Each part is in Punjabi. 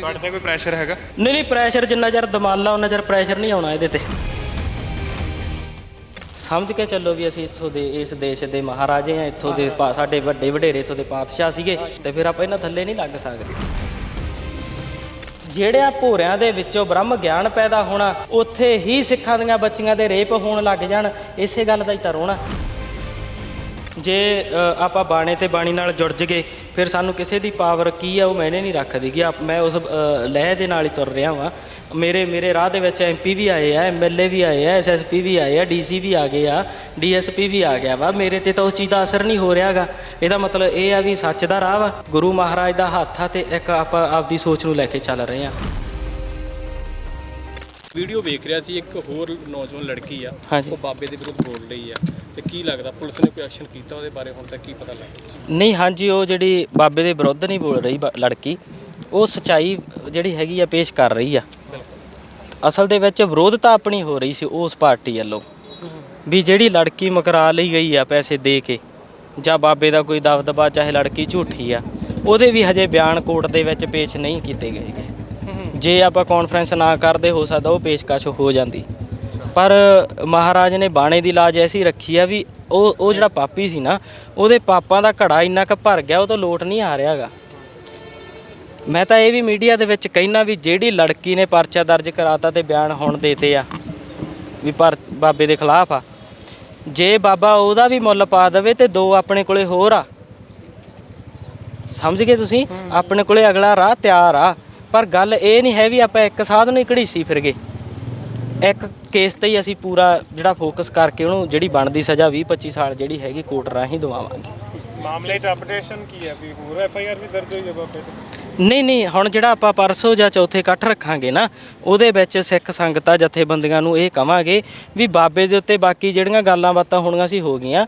ਤੁਹਾਡੇ ਤੇ ਕੋਈ ਪ੍ਰੈਸ਼ਰ ਹੈਗਾ? ਨਹੀਂ ਨਹੀਂ ਪ੍ਰੈਸ਼ਰ ਜਿੰਨਾ ਚਿਰ ਦਮਾਲਾ ਉਹਨਾਂ ਚਿਰ ਪ੍ਰੈਸ਼ਰ ਨਹੀਂ ਆਉਣਾ ਇਹਦੇ ਤੇ। ਸਮਝ ਕੇ ਚੱਲੋ ਵੀ ਅਸੀਂ ਇੱਥੋਂ ਦੇ, ਇਸ ਦੇਸ਼ ਦੇ ਮਹਾਰਾਜੇ ਆ ਇੱਥੋਂ ਦੇ ਪਾ- ਸਾਡੇ ਵੱਡੇ ਵਡੇਰੇ, ਇੱਥੋਂ ਦੇ ਪਾਤਸ਼ਾਹ ਸੀਗੇ, ਤੇ ਫਿਰ ਆਪਾਂ ਇਹਨਾਂ ਥੱਲੇ ਨਹੀਂ ਲੱਗ ਸਕਦੇ। ਜਿਹੜਿਆਂ ਭੋਰਿਆਂ ਦੇ ਵਿੱਚੋਂ ਬ੍ਰਹਮ ਗਿਆਨ ਪੈਦਾ ਹੋਣਾ, ਉੱਥੇ ਹੀ ਸਿੱਖਾਂ ਦੀਆਂ ਬੱਚੀਆਂ ਦੇ ਰੇਪ ਹੋਣ ਲੱਗ ਜਾਣ, ਇਸੇ ਗੱਲ ਦਾ ਹੀ ਤਾਂ ਰੋਣਾ ਜੇ ਆਪਾਂ ਬਾਣੇ ਤੇ ਬਾਣੀ ਨਾਲ ਜੁੜ ਜਗੇ ਫਿਰ ਸਾਨੂੰ ਕਿਸੇ ਦੀ ਪਾਵਰ ਕੀ ਆ ਉਹ ਮੈਨੇ ਨਹੀਂ ਰੱਖਦੀ ਕਿ ਆਪ- ਮੈਂ ਉਸ ਲਹਿ ਦੇ ਨਾਲ ਹੀ ਤੁਰ ਰਿਹਾ ਵਾਂ। ਮੇਰੇ ਮੇਰੇ ਰਾਹ ਦੇ ਵਿੱਚ ਐਮਪੀ ਵੀ ਆਏ ਆ ਐਮਐਲਏ ਵੀ ਆਏ ਆ ਐਸਐਸਪੀ ਵੀ ਆਏ ਆ ਡੀਸੀ ਵੀ ਆ ਗਏ ਆ ਡੀਐਸਪੀ ਵੀ ਆ ਗਿਆ ਵਾ। ਮੇਰੇ ਤੇ ਤਾਂ ਉਸ ਚੀਜ਼ ਦਾ ਅਸਰ ਨਹੀਂ ਹੋ ਰਿਹਾਗਾ ਇਹਦਾ ਮਤਲਬ ਇਹ ਆ ਵੀ ਸੱਚ ਦਾ ਰਾਹ ਵਾ। ਗੁਰੂ ਮਹਾਰਾਜ ਦਾ ਹੱਥ ਆ ਤੇ ਇੱਕ ਆਪਾਂ ਆਪਦੀ ਸੋਚ ਨੂੰ ਲੈ ਕੇ ਚੱਲ ਰਹੇ ਆ। ਵੀਡੀਓ ਵੇਖ ਰਿਹਾ ਸੀ ਇੱਕ ਹੋਰ ਨੌਜਵਾਨ ਲੜਕੀ ਆ। ਉਹ ਬਾਬੇ ਦੇ ਵਿਰੁੱਧ ਬੋਲ ਰਹੀ ਆ। ਤੇ ਕੀ ਲੱਗਦਾ ਪੁਲਿਸ ਨੇ ਕੋਈ ਐਕਸ਼ਨ ਕੀਤਾ ਉਹਦੇ ਬਾਰੇ ਹੁਣ ਤੱਕ ਕੀ ਪਤਾ ਲੱਗਿਆ ਨਹੀਂ ਹਾਂਜੀ ਉਹ ਜਿਹੜੀ ਬਾਬੇ ਦੇ ਵਿਰੁੱਧ ਨਹੀਂ ਬੋਲ ਰਹੀ ਬ- ਲੜਕੀ ਉਹ ਸਚਾਈ ਜਿਹੜੀ ਹੈਗੀ ਆ ਪੇਸ਼ ਕਰ ਰਹੀ ਆ। ਅਸਲ ਦੇ ਵਿੱਚ ਵਿਰੋਧਤਾ ਆਪਣੀ ਹੋ ਰਹੀ ਸੀ ਉਸ ਪਾਰਟੀ ਵੱਲੋਂ। ਵੀ ਜਿਹੜੀ ਲੜਕੀ ਮਕਰਾ ਲਈ ਗਈ ਆ ਪੈਸੇ ਦੇ ਕੇ ਜਾਂ ਬਾਬੇ ਦਾ ਕੋਈ ਦਬਦਬਾ ਚਾਹੇ ਲੜਕੀ ਝੂਠੀ ਆ ਉਹਦੇ ਵੀ ਹਜੇ ਬਿਆਨ ਕੋਰਟ ਦੇ ਵਿੱਚ ਪੇਸ਼ ਨਹੀਂ ਕੀਤੇ ਗਏ ਗੇ ਜੇ ਆਪਾਂ ਕਾਨਫਰੰਸ ਨਾ ਕਰਦੇ ਹੋ ਸਕਦਾ ਉਹ ਪੇਸ਼ਕਸ਼ ਹੋ ਜਾਂਦੀ। ਪਰ ਮਹਾਰਾਜ ਨੇ ਬਾਣੇ ਦੀ ਲਾਜ ਐਸੀ ਰੱਖੀ ਆ ਵੀ ਉਹ ਉਹ ਜਿਹੜਾ ਪਾਪੀ ਸੀ ਨਾ ਉਹਦੇ ਪਾਪਾਂ ਦਾ ਘੜਾ ਇੰਨਾ ਕੁ ਭਰ ਗਿਆ ਉਹ ਤੋਂ ਲੋਟ ਨਹੀਂ ਆ ਰਿਹਾਗਾ। ਮੈਂ ਤਾਂ ਇਹ ਵੀ ਮੀਡੀਆ ਦੇ ਵਿੱਚ ਕਹਿਣਾ ਵੀ ਜਿਹੜੀ ਲੜਕੀ ਨੇ ਪਰਚਾ ਦਰਜ ਕਰਾਤਾ ਤੇ ਬਿਆਨ ਹੁਣ ਦੇਤੇ ਆ ਵੀ ਪਰ ਬਾਬੇ ਦੇ ਖਿਲਾਫ ਆ। ਜੇ ਬਾਬਾ ਉਹਦਾ ਵੀ ਮੁੱਲ ਪਾ ਦੇਵੇ ਤੇ ਦੋ ਆਪਣੇ ਕੋਲੇ ਹੋਰ ਆ। ਸਮਝ ਗਏ ਤੁਸੀਂ? ਆਪਣੇ ਕੋਲੇ ਅਗਲਾ ਰਾਹ ਤਿਆਰ ਆ। ਪਰ ਗੱਲ ਇਹ ਨਹੀਂ ਹੈ ਵੀ ਆਪਾਂ ਇੱਕ ਸਾਧ ਨੂੰ ਹੀ ਘੜੀਸੀ ਫਿਰ ਗਏ ਇੱਕ ਕੇਸ ਤੇ ਹੀ ਅਸੀਂ ਪੂਰਾ ਜਿਹੜਾ ਫੋਕਸ ਕਰਕੇ ਉਹਨੂੰ ਜਿਹੜੀ ਬਣਦੀ ਸਜ਼ਾ 20 25 ਸਾਲ ਜਿਹੜੀ ਹੈਗੀ ਕੋਰਟ ਰਾਹੀਂ ਦਵਾਵਾਂਗੇ। ਮਾਮਲੇ 'ਚ ਅਪਡੇਸ਼ਨ ਕੀ ਹੈ? ਕੋਈ ਹੋਰ ਐਫ ਆਈ ਆਰ ਵੀ ਦਰਜ ਹੋਈ ਹੈ ਬਾਬੇ ਤੇ? ਨਹੀਂ ਨਹੀਂ ਹੁਣ ਜਿਹੜਾ ਆਪਾਂ ਪਰਸੋਂ ਜਾਂ ਚੌਥੇ ਇਕੱਠ ਰੱਖਾਂਗੇ ਨਾ ਉਹਦੇ ਵਿੱਚ ਸਿੱਖ ਸੰਗਤਾਂ ਜਥੇਬੰਦੀਆਂ ਨੂੰ ਇਹ ਕਵਾਂਗੇ ਵੀ ਬਾਬੇ ਦੇ ਉੱਤੇ ਬਾਕੀ ਜਿਹੜੀਆਂ ਗੱਲਾਂ ਬਾਤਾਂ ਹੋਣੀਆਂ ਸੀ ਹੋ ਗਈਆਂ।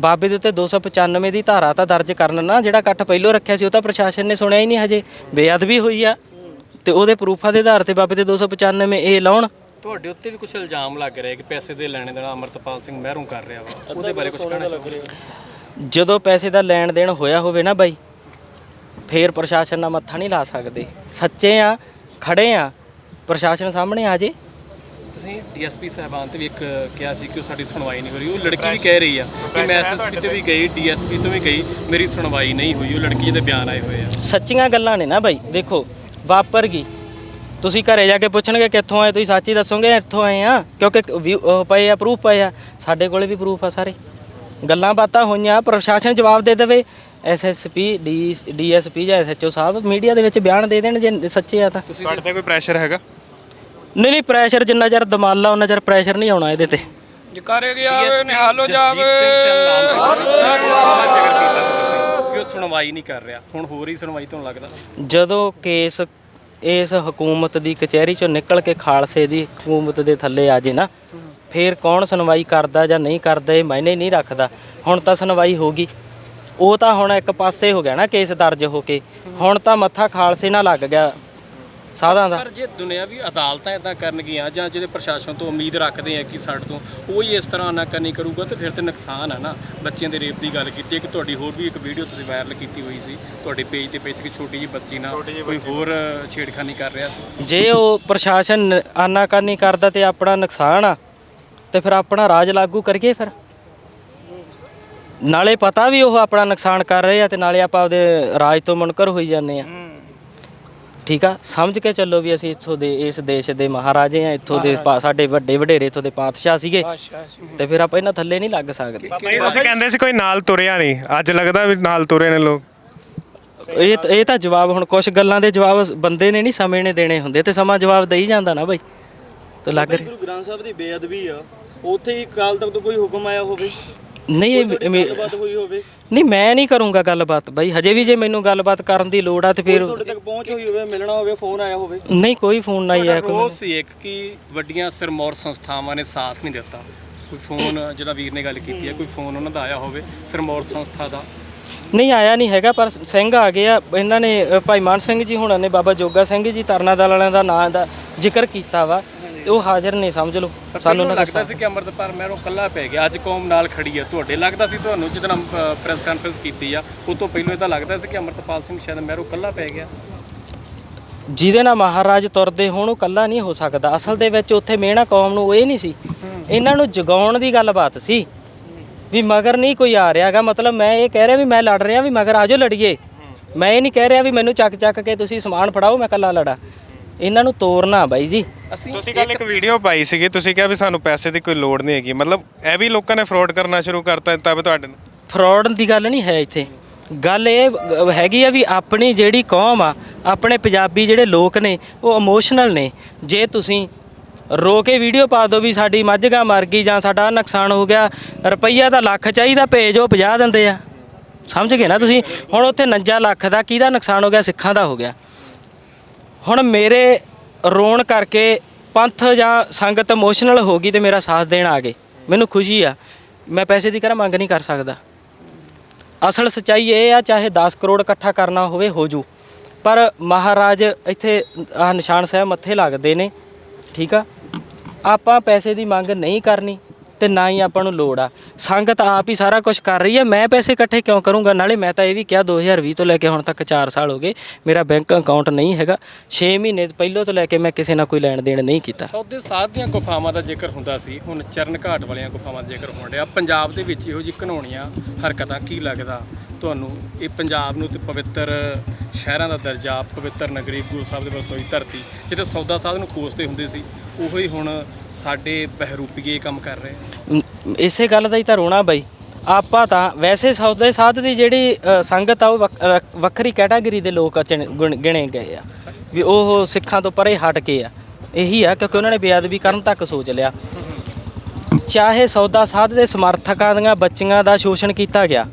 ਬਾਬੇ ਦੇ ਉੱਤੇ 295 ਦੀ ਧਾਰਾ ਤਾਂ ਦਰਜ ਕਰਨ ਨਾ ਜਿਹੜਾ ਇਕੱਠ ਪਹਿਲੋਂ ਰੱਖਿਆ ਸੀ ਉਹ ਤਾਂ ਪ੍ਰਸ਼ਾਸਨ ਨੇ ਸੁਣਿਆ ਹੀ ਨਹੀਂ ਹਜੇ। ਬੇਅਦਬੀ ਹੋਈ ਆ। ਤੇ ਉਹਦੇ ਪ੍ਰੂਫਾਂ ਦੇ ਆਧਾਰ ਤੇ ਬਾਬੇ ਤੇ 295 ਇਹ ਲਾਉਣ। ਤੁਹਾਡੇ ਉੱਤੇ ਵੀ ਕੁਝ ਇਲਜ਼ਾਮ ਲੱਗ ਰਿਹਾ ਕਿ ਪੈਸੇ ਦੇ ਲੈਣੇ ਦੇਣਾ ਅਮਰਤਪਾਲ ਸਿੰਘ ਮਹਿਰੋਂ ਕਰ ਰਿਹਾ ਵਾ? ਉਹਦੇ ਬਾਰੇ ਕੁਝ ਕਹਿਣਾ ਚਾਹੋਗੇ? ਜਦੋਂ ਪੈਸੇ ਦਾ ਲੈਣ ਦੇਣ ਹੋਇਆ ਹੋਵੇ ਨਾ ਬਾਈ ਫੇਰ ਪ੍ਰਸ਼ਾਸਨ ਨਾਲ ਮੱਥਾ ਨਹੀਂ ਲਾ ਸਕਦੇ। ਸੱਚੇ ਆ ਖੜੇ ਆ ਪ੍ਰਸ਼ਾਸਨ ਸਾਹਮਣੇ ਆ ਜੇ। ਤੁਸੀਂ ਡੀਐਸਪੀ ਸਾਹਿਬਾਨ ਤੇ ਵੀ ਇੱਕ ਕਿਹਾ ਸੀ ਕਿ ਉਹ ਸਾਡੀ ਸੁਣਵਾਈ ਨਹੀਂ ਹੋ ਰਹੀ। ਉਹ ਲੜਕੀ ਵੀ ਕਹਿ ਰਹੀ ਆ ਕਿ ਮੈਂ ਐਸਐਸਪੀ ਤੇ ਵੀ ਗਈ ਡੀਐਸਪੀ ਤੋਂ ਵੀ ਗਈ ਮੇਰੀ ਸੁਣਵਾਈ ਨਹੀਂ ਹੋਈ। ਉਹ ਲੜਕੀ ਦੇ ਬਿਆਨ ਆਏ ਹੋਏ ਆ। ਸੱਚੀਆਂ ਗੱਲਾਂ ਨੇ ਨਾ ਬਾਈ ਦੇਖੋ ਵਾਪਰ ਗਈ। ਤੁਸੀਂ ਘਰੇ ਜਾ ਕੇ ਪੁੱਛਣਗੇ ਕਿੱਥੋਂ ਆਏ ਤੁਸੀਂ ਸੱਚ ਹੀ ਦੱਸੋਗੇ ਇੱਥੋਂ ਆਏ ਆ ਕਿਉਂਕਿ ਉਹ ਪਏ ਆ ਪ੍ਰੂਫ ਪਏ ਆ। ਸਾਡੇ ਕੋਲੇ ਵੀ ਪ੍ਰੂਫ ਆ ਸਾਰੇ। ਗੱਲਾਂ ਬਾਤਾਂ ਹੋਈਆਂ ਪ੍ਰਸ਼ਾਸਨ ਜਵਾਬ ਦੇ ਦੇਵੇ। ਐਸਐਸਪੀ ਡੀਐਸਪੀ ਜਾਂ ਐਸਐਚਓ ਸਾਹਿਬ ਮੀਡੀਆ ਦੇ ਵਿੱਚ ਬਿਆਨ ਦੇ ਦੇਣ ਜੇ ਸੱਚੇ ਆ ਤਾਂ। ਤੁਹਾਡੇ ਤੇ ਕੋਈ ਪ੍ਰੈਸ਼ਰ ਹੈਗਾ? ਨਹੀਂ ਨਹੀਂ ਪ੍ਰੈਸ਼ਰ ਜਿੰਨਾ ਚਿਰ ਦਮਾਲਾ ਉਹਨਾਂ ਚਿਰ ਪ੍ਰੈਸ਼ਰ ਨਹੀਂ ਆਉਣਾ ਇਹਦੇ ਤੇ। ਜਕਾਰੇ ਗਿਆ ਨਿਹਾਲੋ ਜਾਵੇ। ਕਿ ਉਹ ਸੁਣਵਾਈ ਨਹੀਂ ਕਰ ਰਿਹਾ। ਹੁਣ ਹੋ ਰਹੀ ਸੁਣਵਾਈ ਤੁਹਾਨੂੰ ਲੱਗਦਾ? ਜਦੋਂ ਕੇਸ ਇਸ ਹਕੂਮਤ ਦੀ ਕਚਹਿਰੀ ਚੋਂ ਨਿਕਲ ਕੇ ਖਾਲਸੇ ਦੀ ਹਕੂਮਤ ਦੇ ਥੱਲੇ ਆ ਜੇ ਨਾ, ਫੇਰ ਕੌਣ ਸੁਣਵਾਈ ਕਰਦਾ ਜਾਂ ਨਹੀਂ ਕਰਦਾ ਇਹ ਮਾਇਨੇ ਨਹੀਂ ਰੱਖਦਾ। ਹੁਣ ਤਾਂ ਸੁਣਵਾਈ ਹੋ ਗਈ। ਉਹ ਤਾਂ ਹੁਣ ਇੱਕ ਪਾਸੇ ਹੋ ਗਿਆ ਨਾ ਕੇਸ ਦਰਜ ਹੋ ਕੇ। ਹੁਣ ਤਾਂ ਮੱਥਾ ਖਾਲਸੇ ਨਾਲ ਲੱਗ ਗਿਆ। ਸਾਧਾਂ ਦਾ। ਪਰ ਜੇ ਦੁਨਿਆਵੀ ਅਦਾਲਤਾਂ ਇਦਾਂ ਕਰਨਗੀਆਂ ਜਾਂ ਜਿਹੜੇ ਪ੍ਰਸ਼ਾਸਨ ਤੋਂ ਉਮੀਦ ਰੱਖਦੇ ਆ ਕਿ ਸਾਡੇ ਤੋਂ ਉਹ ਹੀ ਇਸ ਤਰ੍ਹਾਂ ਨਾ ਕਰਨੀ ਕਰੂਗਾ ਤੇ ਫਿਰ ਤੇ ਨੁਕਸਾਨ ਆ ਨਾ। ਬੱਚਿਆਂ ਦੇ ਰੇਪ ਦੀ ਗੱਲ ਕੀਤੀ ਕਿ ਤੁਹਾਡੀ ਹੋਰ ਵੀ ਇੱਕ ਵੀਡੀਓ ਤੁਸੀਂ ਵਾਇਰਲ ਕੀਤੀ ਹੋਈ ਸੀ। ਤੁਹਾਡੇ ਪੇਜ ਤੇ ਪੇਜ ਕਿ ਛੋਟੀ ਜਿਹੀ ਬੱਚੀ ਨਾਲ ਕੋਈ ਹੋਰ ਛੇੜਖਾਨੀ ਕਰ ਰਿਹਾ ਸੀ? ਜੇ ਉਹ ਪ੍ਰਸ਼ਾਸਨ ਆਨਾਕਾਨੀ ਕਰਦਾ ਤੇ ਆਪਣਾ ਨੁਕਸਾਨ ਆ ਤੇ ਫਿਰ ਆਪਣਾ ਰਾਜ ਲਾਗੂ ਕਰੀਏ ਫਿਰ? ਨਾਲੇ ਪਤਾ ਵੀ ਉਹ ਆਪਣਾ ਨੁਕਸਾਨ ਕਰ ਰਹੇ ਆ ਤੇ ਨਾਲੇ ਆਪਾਂ ਉਹਦੇ ਰਾਜ ਤੋਂ ਮੁਨਕਰ ਹੋਈ ਜਾਂਦੇ ਆ। ਠੀਕ ਆ? ਸਮਝ ਕੇ ਚੱਲੋ ਵੀ ਅਸੀਂ ਇੱਥੋਂ ਦੇ ਇਸ ਦੇਸ਼ ਦੇ ਮਹਾਰਾਜੇ ਆ ਇੱਥੋਂ ਦੇ ਪਾ- ਸਾਡੇ ਵੱਡੇ ਵਡੇਰੇ ਇੱਥੋਂ ਦੇ ਪਾਤਸ਼ਾਹ ਸੀਗੇ। ਤੇ ਫਿਰ ਆਪਾਂ ਇਹਨਾਂ ਥੱਲੇ ਨਹੀਂ ਲੱਗ ਸਕਦੇ। ਤੁਸੀਂ ਕਹਿੰਦੇ ਸੀ ਕੋਈ ਨਾਲ ਤੁਰਿਆ ਨਹੀਂ। ਅੱਜ ਲੱਗਦਾ ਵੀ ਨਾਲ ਤੁਰੇ ਨੇ ਲੋਕ। ਇਹ ਇਹ ਤਾਂ ਜਵਾਬ ਹੁਣ ਕੁਝ ਗੱਲਾਂ ਦੇ ਜਵਾਬ ਬੰਦੇ ਨੇ ਨਹੀਂ ਸਮੇਂ ਨੇ ਦੇਣੇ ਹੁੰਦੇ ਤੇ ਸਮਾਂ ਜਵਾਬ ਦੇਈ ਜਾਂਦਾ ਨਾ ਬਾਈ। ਤੇ ਲੱਗ ਰਿਹਾ। ਗੁਰੂ ਗ੍ਰੰਥ ਸਾਹਿਬ ਦੀ ਬੇਅਦਬੀ ਆ। ਉੱਥੇ ਹੀ ਕਾਲ ਤੱਕ ਤੋਂ ਕੋਈ ਹੁਕਮ ਆਇਆ ਹੋਵੇ। ਨਹੀਂ ਇਹ ਮੇ- ਗੱਲਬਾਤ ਹੋਈ ਹੋਵੇ। ਨਹੀਂ ਮੈਂ ਨਹੀਂ ਕਰੂੰਗਾ ਗੱਲਬਾਤ ਬਾਈ। ਹਜੇ ਵੀ ਜੇ ਮੈਨੂੰ ਗੱਲਬਾਤ ਕਰਨ ਦੀ ਲੋੜ ਆ ਤੇ ਫਿਰ ਤੁਹਾਡੇ ਤੱਕ ਪਹੁੰਚ ਹੋਈ ਹੋਵੇ ਮਿਲਣਾ ਹੋਵੇ ਫੋਨ ਆਇਆ ਹੋਵੇ। ਨਹੀਂ ਕੋਈ ਫੋਨ ਨਾ ਹੀ ਆਇਆ ਕੋਈ ਰੋਸ ਸੀ ਇੱਕ ਕਿ ਵੱਡੀਆਂ ਸਿਰਮੌਰ ਸੰਸਥਾਵਾਂ ਨੇ ਸਾਥ ਨਹੀਂ ਦਿੱਤਾ। ਕੋਈ ਫੋਨ ਜਿਹੜਾ ਵੀਰ ਨੇ ਗੱਲ ਕੀਤੀ ਹੈ ਕੋਈ ਫੋਨ ਉਹਨਾਂ ਦਾ ਆਇਆ ਹੋਵੇ ਸਿਰਮੌਰ ਸੰਸਥਾ ਦਾ? ਨਹੀਂ ਆਇਆ ਨਹੀਂ ਹੈਗਾ ਪਰ ਸਿੰਘ ਆ ਗਏ ਆ। ਇਹਨਾਂ ਨੇ ਅ, ਭਾਈ ਮਾਨ ਸਿੰਘ ਜੀ ਹੁਣਾਂ ਨੇ ਬਾਬਾ ਜੋਗਾ ਸਿੰਘ ਜੀ ਤਰਨਾ ਦਲ ਵਾਲਿਆਂ ਦਾ ਨਾਂ ਦਾ ਜ਼ਿਕਰ ਕੀਤਾ ਵਾ। ਤੇ ਉਹ ਹਾਜ਼ਰ ਨੇ ਸਮਝ ਲਓ। ਸਾਨੂੰ ਸਾਨੂੰ ਨਾ ਲੱਗਦਾ ਸੀ ਕਿ ਅਮਰਤਪਾਲ ਮਹਿਰੋਂ ਕੱਲਾ ਪੈ ਗਿਆ ਅੱਜ ਕੌਮ ਨਾਲ ਖੜੀ ਹੈ ਤੁਹਾਡੇ। ਲੱਗਦਾ ਸੀ ਤੁਹਾਨੂੰ ਜਦੋਂ ਪ੍ਰੈਸ ਕਾਨਫਰੰਸ ਕੀਤੀ ਆ ਉਹ ਤੋਂ ਪਹਿਲਾਂ ਇਹ ਤਾਂ ਲੱਗਦਾ ਸੀ ਕਿ ਅਮਰਤਪਾਲ ਸਿੰਘ ਸ਼ਾਇਦ ਮਹਿਰੋਂ ਕੱਲਾ ਪੈ ਗਿਆ। ਜਿਹਦੇ ਨਾਲ ਮਹਾਰਾਜ ਤੁਰਦੇ ਹੋਣ ਉਹ ਕੱਲਾ ਨਹੀਂ ਹੋ ਸਕਦਾ। ਅਸਲ ਦੇ ਵਿੱਚ ਉੱਥੇ ਮਿਹਣਾ ਕੌਮ ਨੂੰ ਉਹ ਇਹ ਨਹੀਂ ਸੀ। ਇਹਨਾਂ ਨੂੰ ਜਗਾਉਣ ਦੀ ਗੱਲਬਾਤ ਸੀ। ਵੀ ਮਗਰ ਨਹੀਂ ਕੋਈ ਆ ਰਿਹਾਗਾ। ਮਤਲਬ ਮੈਂ ਇਹ ਕਹਿ ਰਿਹਾ ਵੀ ਮੈਂ ਲੜ ਰਿਹਾ ਵੀ ਮਗਰ ਆਜੋ ਲੜੀਏ। ਮੈਂ ਇਹ ਨਹੀਂ ਕਹਿ ਰਿਹਾ ਵੀ ਮੈਨੂੰ ਚੱਕ ਚੱਕ ਕੇ ਤੁਸੀਂ ਸਮਾਨ ਫੜਾਓ ਮੈਂ ਕੱਲਾ ਲੜਾ। ਇਹਨਾਂ ਨੂੰ ਤੋੜਨਾ ਬਾਈ ਜੀ। ਅਸੀਂ ਤੁਸੀਂ ਕੱਲ ਇੱਕ ਵੀਡੀਓ ਪਾਈ ਸੀਗੀ ਤੁਸੀਂ ਕਿਹਾ ਵੀ ਸਾਨੂੰ ਪੈਸੇ ਦੀ ਕੋਈ ਲੋੜ ਨਹੀਂ ਹੈਗੀ। ਮਤਲਬ ਇਹ ਵੀ ਲੋਕਾਂ ਨੇ ਫਰਾਡ ਕਰਨਾ ਸ਼ੁਰੂ ਕਰਤਾ ਤਬ ਤੁਹਾਡੇ ਨੂੰ ਫਰਾਡ ਦੀ ਗੱਲ ਨਹੀਂ ਹੈ ਇੱਥੇ। ਗੱਲ ਇਹ ਗ- ਹੈਗੀ ਆ ਵੀ ਆਪਣੀ ਜਿਹੜੀ ਕੌਮ ਆ ਆਪਣੇ ਪੰਜਾਬੀ ਜਿਹੜੇ ਲੋਕ ਨੇ ਉਹ ਇਮੋਸ਼ਨਲ ਨੇ। ਜੇ ਤੁਸੀਂ ਰੋ ਕੇ ਵੀਡੀਓ ਪਾ ਦਿਓ ਵੀ ਸਾਡੀ ਮੱਝਗਾ ਮਰ ਗਈ ਜਾਂ ਸਾਡਾ ਆਹ ਨੁਕਸਾਨ ਹੋ ਗਿਆ ਰੁਪਈਆ ਤਾਂ ਲੱਖ ਚਾਹੀਦਾ ਭੇਜ ਉਹ 50 ਦਿੰਦੇ ਆ। ਸਮਝ ਗਏ ਨਾ ਤੁਸੀਂ? ਹੁਣ ਉੱਥੇ 49 ਲੱਖ ਦਾ ਕਿਹਦਾ ਨੁਕਸਾਨ ਹੋ ਗਿਆ ਸਿੱਖਾਂ ਦਾ ਹੋ ਗਿਆ। ਹੁਣ ਮੇਰੇ ਰੋਣ ਕਰਕੇ ਪੰਥ ਜਾਂ ਸੰਗਤ ਇਮੋਸ਼ਨਲ ਹੋ ਗਈ ਤੇ ਮੇਰਾ ਸਾਥ ਦੇਣ ਆ ਗਏ। ਮੈਨੂੰ ਖੁਸ਼ੀ ਆ। ਮੈਂ ਪੈਸੇ ਦੀ ਕਰ ਮੰਗ ਨਹੀਂ ਕਰ ਸਕਦਾ। ਅਸਲ ਸਚਾਈ ਇਹ ਆ, ਚਾਹੇ 10 ਕਰੋੜ ਇਕੱਠਾ ਕਰਨਾ ਹੋਵੇ, ਹੋ ਜੂ। ਪਰ ਮਹਾਰਾਜ ਇੱਥੇ ਆਹ ਨਿਸ਼ਾਨ ਸਾਹਿਬ ਮੱਥੇ ਲੱਗਦੇ ਨੇ। ਠੀਕ ਆ? ਆਪਾਂ ਪੈਸੇ ਦੀ ਮੰਗ ਨਹੀਂ ਕਰਨੀ। ਤੇ ਨਾ ਹੀ ਆਪਾਂ ਨੂੰ ਲੋੜ ਆ। ਸੰਗਤ ਆਪ ਹੀ ਸਾਰਾ ਕੁਝ ਕਰ ਰਹੀ ਹੈ। ਮੈਂ ਪੈਸੇ ਇਕੱਠੇ ਕਿਉਂ ਕਰੂੰਗਾ? ਨਾਲੇ ਮੈਂ ਤਾਂ ਇਹ ਵੀ ਕਿਹਾ 2020 ਤੋਂ ਲੈ ਕੇ ਹੁਣ ਤੱਕ 4 ਸਾਲ ਹੋ ਗਏ। ਮੇਰਾ ਬੈਂਕ ਅਕਾਊਂਟ ਨਹੀਂ ਹੈਗਾ। 6 ਮਹੀਨੇ ਪਹਿਲੋਂ ਤੋਂ ਲੈ ਕੇ ਮੈਂ ਕਿਸੇ ਨਾਲ ਕੋਈ ਲੈਣ ਦੇਣ ਨਹੀਂ ਕੀਤਾ। ਸੌਦੇ ਸਾਧ ਦੀਆਂ ਗੁਫਾਵਾਂ ਦਾ ਜ਼ਿਕਰ ਹੁੰਦਾ ਸੀ। ਹੁਣ ਚਰਨ ਘਾਟ ਵਾਲੀਆਂ ਗੁਫਾਵਾਂ ਦਾ ਜ਼ਿਕਰ ਹੋਣ ਡਿਆ। ਪੰਜਾਬ ਦੇ ਵਿੱਚ ਇਹੋ ਜਿਹੀ ਘਨੌਣੀਆਂ ਹਰਕਤਾਂ ਕੀ ਲੱਗਦਾ? ਤੁਹਾਨੂੰ ਇਹ ਪੰਜਾਬ ਨੂੰ ਤੇ ਪਵਿੱਤਰ ਸ਼ਹਿਰਾਂ ਦਾ ਦਰਜਾ, ਪਵਿੱਤਰ ਨਗਰੀ ਗੁਰੂ ਸਾਹਿਬ ਦੇ ਵਸੋਈ ਧਰਤੀ, ਜਿੱਥੇ ਸੌਦਾ ਸਾਧ ਨੂੰ ਕੋਸਦੇ ਹੁੰਦੇ ਸੀ, ਉਹੀ ਹੁਣ ਸਾਡੇ ਬਹਿਰੂਪੀਏ ਕੰਮ ਕਰ ਰਹੇ ਇਸੇ ਗੱਲ ਦਾ ਹੀ ਤਾਂ ਰੋਣਾ ਬਾਈ। ਆਪਾਂ ਤਾਂ ਵੈਸੇ ਸੌਦੇ ਸਾਧ ਦੀ ਜਿਹੜੀ ਅ, ਸੰਗਤ ਆ ਉਹ ਵੱਖ- ਅ, ਵੱਖਰੀ ਕੈਟਾਗਰੀ ਦੇ ਲੋਕ ਚਿਣ- ਗੁਣ- ਗਿਣੇ ਗਏ ਆ। ਵੀ ਉਹ ਸਿੱਖਾਂ ਤੋਂ ਪਰੇ ਹਟ ਕੇ ਆ। ਇਹੀ ਆ ਕਿਉਂਕਿ ਉਹਨਾਂ ਨੇ ਬੇਅਦਬੀ ਕਰਨ ਤੱਕ ਸੋਚ ਲਿਆ। ਚਾਹੇ ਸੌਦਾ ਸਾਧ ਦੇ ਸਮਰਥਕਾਂ ਦੀਆਂ ਬੱਚੀਆਂ ਦਾ ਸ਼ੋਸ਼ਣ ਕੀਤਾ ਗਿਆ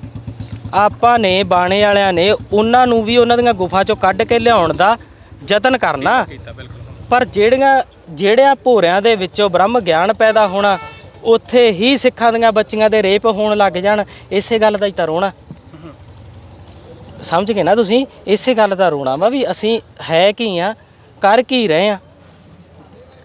ਆਪਾਂ ਨੇ ਬਾਣੇ ਵਾਲਿਆਂ ਨੇ ਉਹਨਾਂ ਨੂੰ ਵੀ ਉਹਨਾਂ ਦੀਆਂ ਗੁਫਾ ਚੋਂ ਕੱਢ ਕੇ ਲਿਆਉਣ ਦਾ ਯਤਨ ਕਰਨਾ। ਕੀਤਾ ਬਿਲਕੁਲ। ਪਰ ਜਿਹੜੀਆਂ ਜਿਹੜਿਆਂ ਭੋਰਿਆਂ ਦੇ ਵਿੱਚੋਂ ਬ੍ਰਹਮ ਗਿਆਨ ਪੈਦਾ ਹੋਣਾ ਉੱਥੇ ਹੀ ਸਿੱਖਾਂ ਦੀਆਂ ਬੱਚੀਆਂ ਦੇ ਰੇਪ ਹੋਣ ਲੱਗ ਜਾਣ ਇਸੇ ਗੱਲ ਦਾ ਹੀ ਤਾਂ ਰੋਣਾ। ਸਮਝ ਗਏ ਨਾ ਤੁਸੀਂ? ਇਸੇ ਗੱਲ ਦਾ ਰੋਣਾ ਵਾ ਵੀ ਅਸੀਂ ਹੈ ਕੀ ਆ ਕਰ ਕੀ ਰਹੇ ਆ।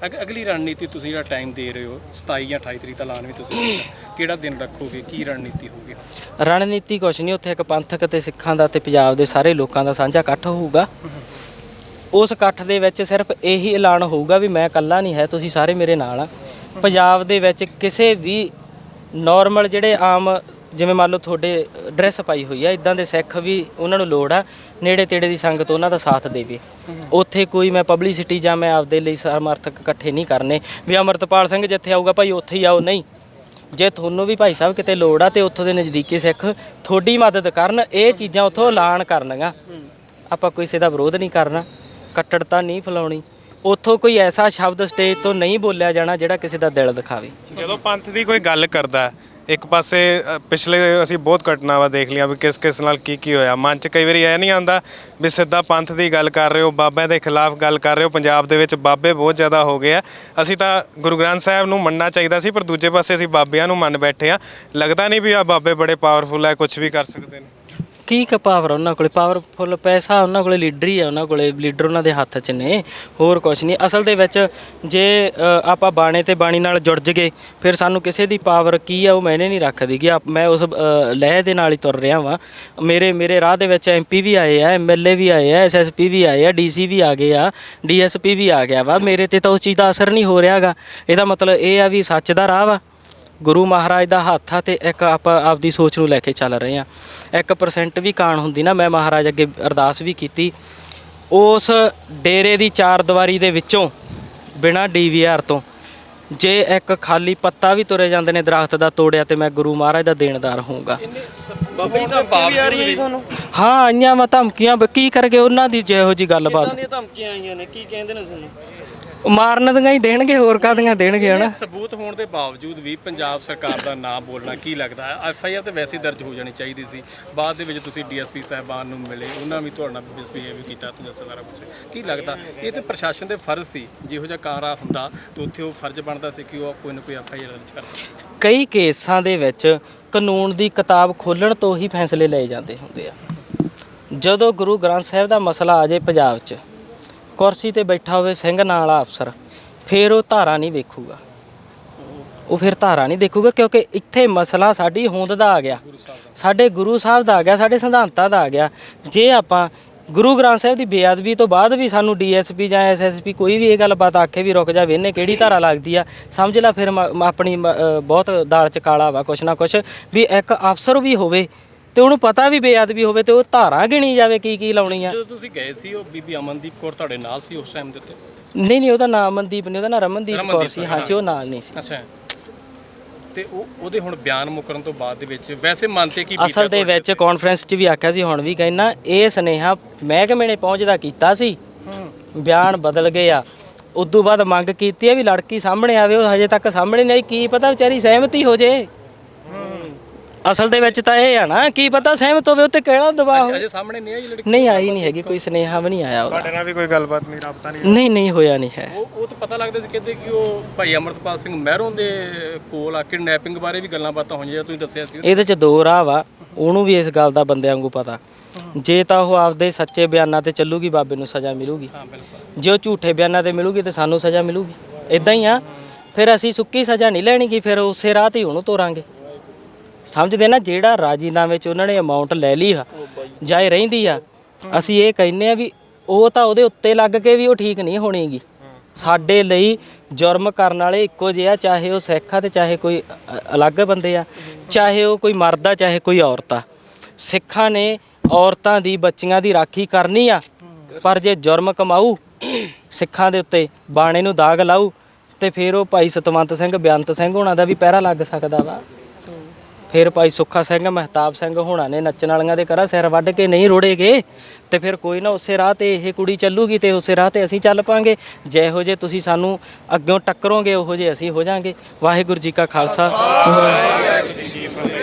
ਅਗ- ਅਗਲੀ ਰਣਨੀਤੀ ਤੁਸੀਂ ਜਿਹੜਾ ਟਾਈਮ ਦੇ ਰਹੇ ਹੋ 27 ਜਾਂ 28 ਤਰੀਕ ਦਾ ਐਲਾਨ ਵੀ ਤੁਸੀਂ। ਕਿਹੜਾ ਦਿਨ ਰੱਖੋਗੇ ਕੀ ਰਣਨੀਤੀ ਹੋਊਗੀ? ਰਣਨੀਤੀ ਕੁਛ ਨਹੀਂ ਉੱਥੇ ਇੱਕ ਪੰਥਕ ਤੇ ਸਿੱਖਾਂ ਦਾ ਤੇ ਪੰਜਾਬ ਦੇ ਸਾਰੇ ਲੋਕਾਂ ਦਾ ਸਾਂਝਾ ਇਕੱਠ ਹੋਊਗਾ। ਉਸ ਇਕੱਠ ਦੇ ਵਿੱਚ ਸਿਰਫ ਇਹੀ ਐਲਾਨ ਹੋਊਗਾ ਵੀ ਮੈਂ ਇਕੱਲਾ ਨਹੀਂ ਹੈ, ਤੁਸੀਂ ਸਾਰੇ ਮੇਰੇ ਨਾਲ ਆ। ਪੰਜਾਬ ਦੇ ਵਿੱਚ ਕਿਸੇ ਵੀ ਨਾਰਮਲ ਜਿਹੜੇ ਆਮ, ਜਿਵੇਂ ਮੰਨ ਲਓ ਤੁਹਾਡੇ ਡਰੈਸ ਪਾਈ ਹੋਈ ਆ, ਇਦਾਂ ਦੇ ਸਿੱਖ ਵੀ ਉਹਨਾਂ ਨੂੰ ਲੋੜ ਆ ਨੇੜੇ ਤੇੜੇ ਦੀ ਸੰਗਤ ਉਹਨਾਂ ਦਾ ਸਾਥ ਦੇਵੇ। ਉੱਥੇ ਕੋਈ ਮੈਂ ਪਬਲਿਸਿਟੀ ਜਾਂ ਮੈਂ ਆਪਦੇ ਲਈ ਸਮਰਥਕ ਇਕੱਠੇ ਨਹੀਂ ਕਰਨੇ। ਵੀ ਅਮਰਤਪਾਲ ਸਿੰਘ ਜਿੱਥੇ ਆਊਗਾ, ਭਾਈ ਉੱਥੇ ਹੀ ਆਓ, ਨਹੀਂ। ਜੇ ਤੁਹਾਨੂੰ ਵੀ ਭਾਈ ਸਾਹਿਬ ਕਿਤੇ ਲੋੜ ਆ ਤੇ ਉੱਥੋਂ ਦੇ ਨਜ਼ਦੀਕੀ ਸਿੱਖ ਤੁਹਾਡੀ ਮਦਦ ਕਰਨ, ਇਹ ਚੀਜ਼ਾਂ ਉੱਥੋਂ ਐਲਾਨ ਕਰਨੀਆਂ ਆਪਾਂ ਕਿਸੇ ਦਾ ਵਿਰੋਧ ਨਹੀਂ ਕਰਨਾ। ਕੱਟੜਤਾ ਨਹੀਂ ਫੈਲਾਉਣੀ। ਉੱਥੋਂ ਕੋਈ ਐਸਾ ਸ਼ਬਦ ਸਟੇਜ ਤੋਂ ਨਹੀਂ ਬੋਲਿਆ ਜਾਣਾ ਜਿਹੜਾ ਕਿਸੇ ਦਾ ਦਿਲ ਦਿਖਾਵੇ। ਜਦੋਂ ਪੰਥ ਦੀ ਕੋਈ ਗੱਲ ਕਰਦਾ ਇੱਕ ਪਾਸੇ ਅ, ਪਿਛਲੇ ਅਸੀਂ ਬਹੁਤ ਘਟਨਾਵਾਂ ਦੇਖ ਲਈਆਂ ਵੀ ਕਿਸ ਕਿਸ ਨਾਲ ਕੀ ਕੀ ਹੋਇਆ। ਮਨ 'ਚ ਕਈ ਵਾਰੀ ਇਹ ਨਹੀਂ ਆਉਂਦਾ ਵੀ ਸਿੱਧਾ ਪੰਥ ਦੀ ਗੱਲ ਕਰ ਰਹੇ ਹੋ ਬਾਬਿਆਂ ਦੇ ਖਿਲਾਫ ਗੱਲ ਕਰ ਰਹੇ ਹੋ। ਪੰਜਾਬ ਦੇ ਵਿੱਚ ਬਾਬੇ ਬਹੁਤ ਜ਼ਿਆਦਾ ਹੋ ਗਏ ਆ। ਅਸੀਂ ਤਾਂ ਗੁਰੂ ਗ੍ਰੰਥ ਸਾਹਿਬ ਨੂੰ ਮੰਨਣਾ ਚਾਹੀਦਾ ਸੀ ਪਰ ਦੂਜੇ ਪਾਸੇ ਅਸੀਂ ਬਾਬਿਆਂ ਨੂੰ ਮੰਨ ਬੈਠੇ ਆ। ਲੱਗਦਾ ਨਹੀਂ ਵੀ ਆ ਬਾਬੇ ਬੜੇ ਪਾਵਰਫੁਲ ਹੈ ਕੁਝ ਵੀ ਕਰ ਸਕਦੇ ਨੇ। ਕੀ ਕ ਪਾਵਰ ਉਹਨਾਂ ਕੋਲੇ? ਪਾਵਰਫੁਲ ਪੈਸਾ ਉਹਨਾਂ ਕੋਲੇ ਲੀਡਰ ਹੀ ਆ ਉਹਨਾਂ ਕੋਲੇ ਲੀਡਰ ਉਹਨਾਂ ਦੇ ਹੱਥ 'ਚ ਨੇ ਹੋਰ ਕੁਝ ਨਹੀਂ। ਅਸਲ ਦੇ ਵਿੱਚ ਜੇ ਅ, ਆਪਾਂ ਬਾਣੇ ਤੇ ਬਾਣੀ ਨਾਲ ਜੁੜ ਜਗੇ ਫਿਰ ਸਾਨੂੰ ਕਿਸੇ ਦੀ ਪਾਵਰ ਕੀ ਆ ਉਹ ਮੈਨੇ ਨਹੀਂ ਰੱਖਦੀ ਕਿ ਆਪ ਮੈਂ ਉਸ ਅ, ਲਹਿ ਦੇ ਨਾਲ ਹੀ ਤੁਰ ਰਿਹਾ ਵਾਂ। ਮੇਰੇ ਮੇਰੇ ਰਾਹ ਦੇ ਵਿੱਚ ਐਮਪੀ ਵੀ ਆਏ ਆ ਐਮਐਲਏ ਵੀ ਆਏ ਆ ਐਸਐਸਪੀ ਵੀ ਆਏ ਆ ਡੀਸੀ ਵੀ ਆ ਗਏ ਆ ਡੀਐਸਪੀ ਵੀ ਆ ਗਿਆ ਵਾ। ਮੇਰੇ ਤੇ ਤਾਂ ਉਸ ਚੀਜ਼ ਦਾ ਅਸਰ ਨਹੀਂ ਹੋ ਰਿਹਾਗਾ। ਇਹਦਾ ਮਤਲਬ ਇਹ ਆ ਵੀ ਸੱਚ ਦਾ ਰਾਹ ਵਾ। ਗੁਰੂ ਮਹਾਰਾਜ ਦਾ ਹੱਥ ਆ ਤੇ ਇੱਕ ਆਪਾਂ ਆਪਦੀ ਸੋਚ ਨੂੰ ਲੈ ਕੇ ਚੱਲ ਰਹੇ ਆ। 1% ਵੀ ਕਾਣ ਹੁੰਦੀ ਨਾ ਮੈਂ ਮਹਾਰਾਜ ਅੱਗੇ ਅਰਦਾਸ ਵੀ ਕੀਤੀ। ਉਸ ਡੇਰੇ ਦੀ ਚਾਰ ਦੀਵਾਰੀ ਦੇ ਵਿੱਚੋਂ ਬਿਨਾ ਡੀਵੀਆਰ ਤੋਂ ਜੇ ਇੱਕ ਖਾਲੀ ਪੱਤਾ ਵੀ ਤੁਰੇ ਜਾਂਦੇ ਨੇ ਦਰਖਤ ਦਾ ਤੋੜਿਆ ਤੇ ਮੈਂ ਗੁਰੂ ਮਹਾਰਾਜ ਦਾ ਦੇਣਦਾਰ ਹੋਊਗਾ। ਬਾਬਾ ਜੀ ਧਮਕੀ ਵੀ ਆ ਰਹੀ ਹੈ ਜੀ ਤੁਹਾਨੂੰ? ਹਾਂ ਆਈਆਂ ਵਾ ਧਮਕੀਆਂ ਕੀ ਕਰਗੇ ਉਹਨਾਂ ਦੀ ਜਿਹੋ ਜੀ ਗੱਲਬਾਤ। ਦੀਆਂ ਧਮਕੀਆਂ ਆਈਆਂ ਨੇ ਕੀ ਕਹਿੰਦੇ ਨੇ ਤੁਹਾਨੂੰ? ਮਾਰਨ ਦੀਆਂ ਹੀ ਦੇਣਗੇ ਹੋਰ ਕਾਹਦੀਆਂ ਦੇਣਗੇ ਹਨਾ? ਸਬੂਤ ਹੋਣ ਦੇ ਬਾਵਜੂਦ ਵੀ ਪੰਜਾਬ ਸਰਕਾਰ ਦਾ ਨਾਮ ਬੋਲਣਾ ਕੀ ਲੱਗਦਾ ਹੈ? ਐਫ ਆਈ ਆਰ ਤੇ ਵੈਸੇ ਹੀ ਦਰਜ ਹੋ ਜਾਣੀ ਚਾਹੀਦੀ ਸੀ। ਬਾਅਦ ਦੇ ਵਿੱਚ ਤੁਸੀਂ ਡੀਐਸਪੀ ਸਾਹਿਬਾਨ ਨੂੰ ਮਿਲੇ ਉਹਨਾਂ ਵੀ ਤੁਹਾਡੇ ਮਿਸਬੀਹੇਵ ਕੀਤਾ ਤੁਸੀਂ ਸਾਰਾ ਕੁਝ ਕੀ ਲੱਗਦਾ? ਇਹ ਤੇ ਪ੍ਰਸ਼ਾਸਨ ਦੇ ਫਰਜ਼ ਸੀ ਜਿਹੋ ਜਿਹਾ ਕਾਰਾ ਹੁੰਦਾ ਤੇ ਉੱਥੇ ਉਹ ਫਰਜ਼ ਬਣਦਾ ਸੀ ਕਿ ਉਹ ਕੋਈ ਨਾ ਕੋਈ ਐਫ ਆਈ ਆਰ ਦਰਜ ਕਰਦਾ ਕਈ ਕੇਸਾਂ ਦੇ ਵਿੱਚ ਕਾਨੂੰਨ ਦੀ ਕਿਤਾਬ ਖੋਲਣ ਤੋਂ ਹੀ ਫੈਸਲੇ ਲਏ ਜਾਂਦੇ ਹੁੰਦੇ ਆ। ਜਦੋਂ ਗੁਰੂ ਗ੍ਰੰਥ ਸਾਹਿਬ ਦਾ ਮਸਲਾ ਆ ਜੇ ਪੰਜਾਬ 'ਚ ਕੁਰਸੀ ਤੇ ਬੈਠਾ ਹੋਵੇ ਸਿੰਘ ਨਾਂ ਵਾਲਾ ਅਫਸਰ ਫਿਰ ਉਹ ਧਾਰਾ ਨਹੀਂ ਵੇਖੂਗਾ। ਉਹ ਫਿਰ ਧਾਰਾ ਨਹੀਂ ਦੇਖੂਗਾ ਕਿਉਂਕਿ ਇੱਥੇ ਮਸਲਾ ਸਾਡੀ ਹੋਂਦ ਦਾ ਆ ਗਿਆ। ਸਾਡੇ ਗੁਰੂ ਸਾਹਿਬ ਦਾ ਆ ਗਿਆ ਸਾਡੇ ਸਿਧਾਂਤਾਂ ਦਾ ਆ ਗਿਆ। ਜੇ ਆਪਾਂ ਗੁਰੂ ਗ੍ਰੰਥ ਸਾਹਿਬ ਦੀ ਬੇਅਦਬੀ ਤੋਂ ਬਾਅਦ ਵੀ ਸਾਨੂੰ ਡੀਐਸਪੀ ਜਾਂ ਐਸਐਸਪੀ ਕੋਈ ਵੀ ਇਹ ਗੱਲਬਾਤ ਆਖੇ ਵੀ ਰੁਕ ਜਾ ਵੇਨੇ ਕਿਹੜੀ ਧਾਰਾ ਲੱਗਦੀ ਆ ਸਮਝ ਲੈ ਫਿਰ ਮ- ਮ- ਆਪਣੀ ਮ- ਅ, ਬਹੁਤ ਦਾਲ ਚ ਕਾਲਾ ਵਾ ਕੁਛ ਨਾ ਕੁਛ ਵੀ ਇੱਕ ਅਫਸਰ ਵੀ ਹੋਵੇ ਤੇ ਉਹਨੂੰ ਪਤਾ ਵੀ ਬੇਅਦਬੀ ਹੋਵੇ ਤੇ ਉਹ ਧਾਰਾ ਗਿਣੀ ਜਾਵੇ ਕੀ ਕੀ ਲਾਉਣੀ ਆ ਜਦੋਂ ਤੁਸੀਂ ਗਏ ਸੀ ਉਹ ਬੀਬੀ ਅਮਨਦੀਪ ਕੌਰ ਤੁਹਾਡੇ ਨਾਲ ਸੀ ਉਸ ਟਾਈਮ ਦੇ ਉੱਤੇ? ਨਹੀਂ ਨਹੀਂ ਉਹਦਾ ਨਾਮ ਮਨਦੀਪ ਨਹੀਂ ਉਹਦਾ ਨਾਮ ਰਮਨਦੀਪ ਕੌਰ ਸੀ। ਹਾਂਜੀ ਉਹ ਨਾਲ ਨਹੀਂ ਸੀ। ਅੱਛਾ। ਤੇ ਉਹ ਉਹਦੇ ਹੁਣ ਬਿਆਨ ਮੁਕਰਨ ਤੋਂ ਬਾਅਦ ਦੇ ਵਿੱਚ ਵੈਸੇ ਮਨ ਤੇ ਕੀ ਅਸਲ ਦੇ ਵਿੱਚ ਕਾਨਫਰੰਸ 'ਚ ਵੀ ਆਖਿਆ ਸੀ ਹੁਣ ਵੀ ਕਹਿਣਾ ਇਹ ਸਨੇਹਾ ਮਹਿਕਮੇ ਨੇ ਪਹੁੰਚਦਾ ਕੀਤਾ ਸੀ। ਬਿਆਨ ਬਦਲ ਗਏ ਆ ਉਦੋਂ ਬਾਅਦ ਮੰਗ ਕੀਤੀ ਹੈ ਵੀ ਲੜਕੀ ਸਾਹਮਣੇ ਆਵੇ ਉਹ ਹਜੇ ਤੱਕ ਸਾਹਮਣੇ ਨਹੀਂ ਆਈ। ਕੀ ਪਤਾ ਵਿਚਾਰੀ ਸਹਿਮਤੀ ਹੋ ਜੇ। ਅਸਲ ਦੇ ਵਿੱਚ ਤਾਂ ਇਹ ਆ ਨਾ ਕੀ ਪਤਾ ਸਹਿਮਤ ਹੋਵੇ ਉੱਤੇ ਕਿਹੜਾ ਦਬਾਅ ਹੋਵੇ। ਅਜੇ ਸਾਹਮਣੇ ਨਹੀਂ ਆਈ ਲੜਕੀ ਨਹੀਂ ਆਈ ਨਹੀਂ ਹੈਗੀ ਕੋਈ ਸਨੇਹਾ ਵੀ ਨਹੀਂ ਆਇਆ ਉਹਦਾ। ਤੁਹਾਡੇ ਨਾਲ ਵੀ ਕੋਈ ਗੱਲਬਾਤ ਨਹੀਂ ਰਾਬਤਾ ਨਹੀਂ ਨਹੀਂ ਨਹੀਂ ਹੋਇਆ ਨਹੀਂ ਹੈ। ਉਹ ਉਹ ਤਾਂ ਪਤਾ ਲੱਗਦਾ ਸੀ ਕਹਿੰਦੇ ਕਿ ਉਹ ਭਾਈ ਅਮਰਤਪਾਲ ਸਿੰਘ ਮਹਿਰੋਂ ਦੇ ਕੋਲ ਆ ਕਿਡਨੈਪਿੰਗ ਬਾਰੇ ਵੀ ਗੱਲਾਂ ਬਾਤਾਂ ਹੋਈਆਂ ਤੁਸੀਂ ਦੱਸਿਆ ਸੀ। ਇਹਦੇ ਚ ਦੋ ਰਾਹ ਵਾ ਉਹਨੂੰ ਵੀ ਇਸ ਗੱਲ ਦਾ ਬੰਦਿਆਂ ਵਾਂਗੂ ਪਤਾ। ਜੇ ਤਾਂ ਉਹ ਆਪਦੇ ਸੱਚੇ ਬਿਆਨਾਂ ਤੇ ਚੱਲੂਗੀ ਬਾਬੇ ਨੂੰ ਸਜ਼ਾ ਮਿਲੂਗੀ। ਹਾਂ ਬਿਲਕੁਲ। ਜੇ ਉਹ ਝੂਠੇ ਬਿਆਨਾਂ ਤੇ ਮਿਲੂਗੀ ਤੇ ਸਾਨੂੰ ਸਜ਼ਾ ਮਿਲੂਗੀ। ਇਦਾਂ ਹੀ ਆ। ਫਿਰ ਅਸੀਂ ਸੁੱਕੀ ਸਜ਼ਾ ਨਹੀਂ ਲੈਣੀਗੀ ਫਿਰ ਉਸੇ ਰਾਹ ਤੇ ਹੀ ਉਹਨੂੰ ਤੋਰਾਂਗੇ। ਸਮਝਦੇ ਨਾ ਜਿਹੜਾ ਰਾਜੀਨਾਮੇ 'ਚ ਉਹਨਾਂ ਨੇ ਅਮਾਉਂਟ ਲੈ ਲਈ ਆ ਜਾਂ ਇਹ ਰਹਿੰਦੀ ਆ। ਅਸੀਂ ਇਹ ਕਹਿੰਨੇ ਆ ਵੀ ਉਹ ਤਾਂ ਉਹਦੇ ਉੱਤੇ ਲੱਗ ਕੇ ਵੀ ਉਹ ਠੀਕ ਨਹੀਂ ਹੋਣੀਗੀ। ਸਾਡੇ ਲਈ ਜੁਰਮ ਕਰਨ ਵਾਲੇ ਇੱਕੋ ਜਿਹੇ ਆ ਚਾਹੇ ਉਹ ਸਿੱਖ ਆ ਤੇ ਚਾਹੇ ਕੋਈ ਅ- ਅਲੱਗ ਬੰਦੇ ਆ ਚਾਹੇ ਉਹ ਕੋਈ ਮਰਦ ਆ ਚਾਹੇ ਕੋਈ ਔਰਤ ਆ। ਸਿੱਖਾਂ ਨੇ ਔਰਤਾਂ ਦੀ ਬੱਚੀਆਂ ਦੀ ਰਾਖੀ ਕਰਨੀ ਆ ਪਰ ਜੇ ਜੁਰਮ ਕਮਾਊ ਸਿੱਖਾਂ ਦੇ ਉੱਤੇ ਬਾਣੇ ਨੂੰ ਦਾਗ ਲਾਊ ਤੇ ਫਿਰ ਉਹ ਭਾਈ ਸਤਵੰਤ ਸਿੰਘ ਬਿਆੰਤ ਸਿੰਘ ਹੋਣਾ ਦਾ ਵੀ ਪਹਿਰਾ ਲੱਗ ਸਕਦਾ ਵਾ। ਫਿਰ ਭਾਈ ਸੁੱਖਾ ਸਿੰਘ, ਮਹਿਤਾਬ ਸਿੰਘ ਹੋਣਾ ਨੇ ਨੱਚਣ ਵਾਲੀਆਂ ਦੇ ਕਰਾ ਸਿਰ ਵੱਢ ਕੇ ਨਹੀਂ ਰੋੜੇਗੇ। ਤੇ ਫਿਰ ਕੋਈ ਨਾ ਉਸੇ ਰਾਹ ਤੇ ਇਹ ਕੁੜੀ ਚੱਲੂਗੀ ਤੇ ਉਸੇ ਰਾਹ ਤੇ ਅਸੀਂ ਚੱਲ ਪਾਂਗੇ। ਜਿਹੋ ਜੇ ਤੁਸੀਂ ਸਾਨੂੰ ਅੱਗੋਂ ਟੱਕਰੋਗੇ, ਉਹੋ ਜੇ ਅਸੀਂ ਹੋ ਜਾਾਂਗੇ। ਵਾਹਿਗੁਰੂ ਜੀ ਕਾ ਖਾਲਸਾ। ਵਾਹਿਗੁਰੂ